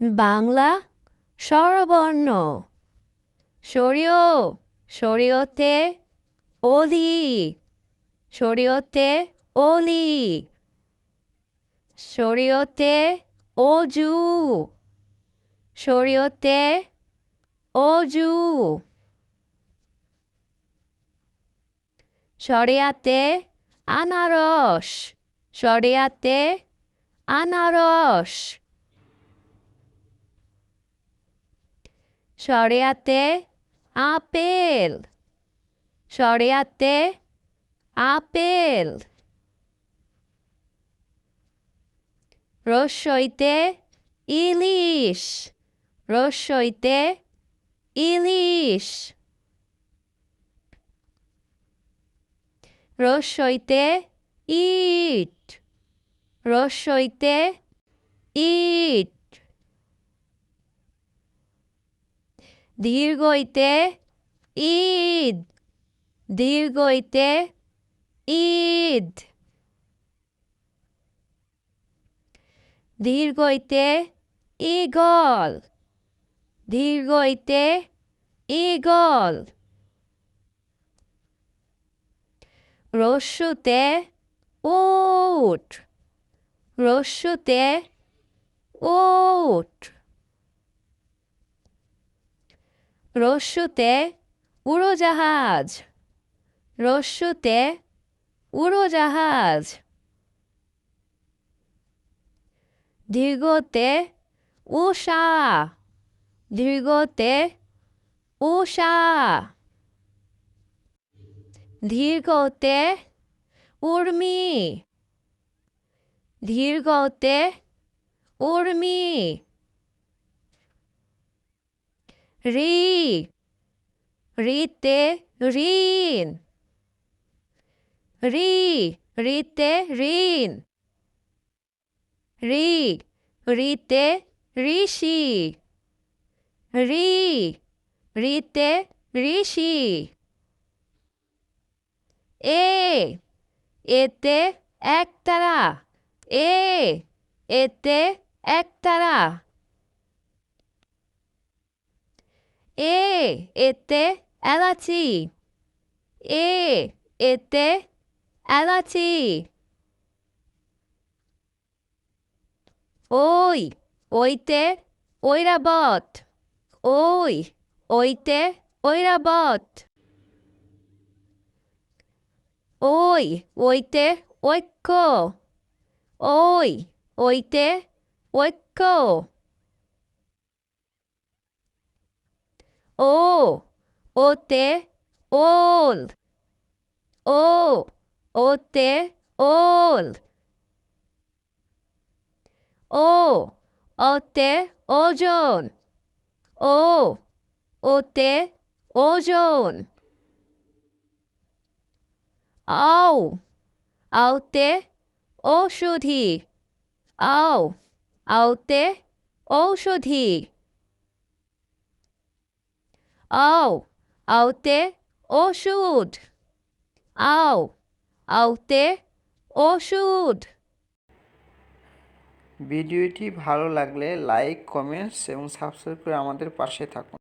বাংলা স্বরবর্ণ। সরিয় সরিয়তে অলি। সরিয়তে অলি। শরীয়তে অজু। শরীয়তে অজু। শরিয়াতে আনারস। শরিয়াতে আনারস। শরিয়াতে আপেল। শরিয়াতে আপেল। রসইতে ইলিশ। রসইতে ইলিশ। রসইতে ইট। রসইতে ইট। দীর্ঘইতে ঈদ। দীর্ঘইতে ঈদ। দীর্ঘইতে ইগল দীর্ঘইতে ইগল রস্যুতে উট। রস্যুতে উট। রস্যুতে উড়োজাহাজ। রস্যুতে উড়োজাহাজ। দীর্ঘতে উষা। দীর্ঘতে উষা। দীর্ঘতে উর্মি। দীর্ঘতে উর্মি। রি রিতে ঋণ রি রিতে ঋণ রি রিতে ঋষি রি রিতে ঋষি এ এতে একতারা এ এতে একতারা ええてあらちええてあらちおいおいておいらぼーっおいおいておいらぼーっおいおいておいっこおいおいておいっこ ও ওতে ওল ও ওতে ওল ও ওতে ওজন ও ওতে ওজন আও আওতে ঔষধি আও আওতে ঔষধি আও আওতে ওষুধ আও আওতে ওষুধ ভিডিওটি ভালো লাগলে লাইক কমেন্টস এবং সাবস্ক্রাইব করে আমাদের পাশে থাকুন।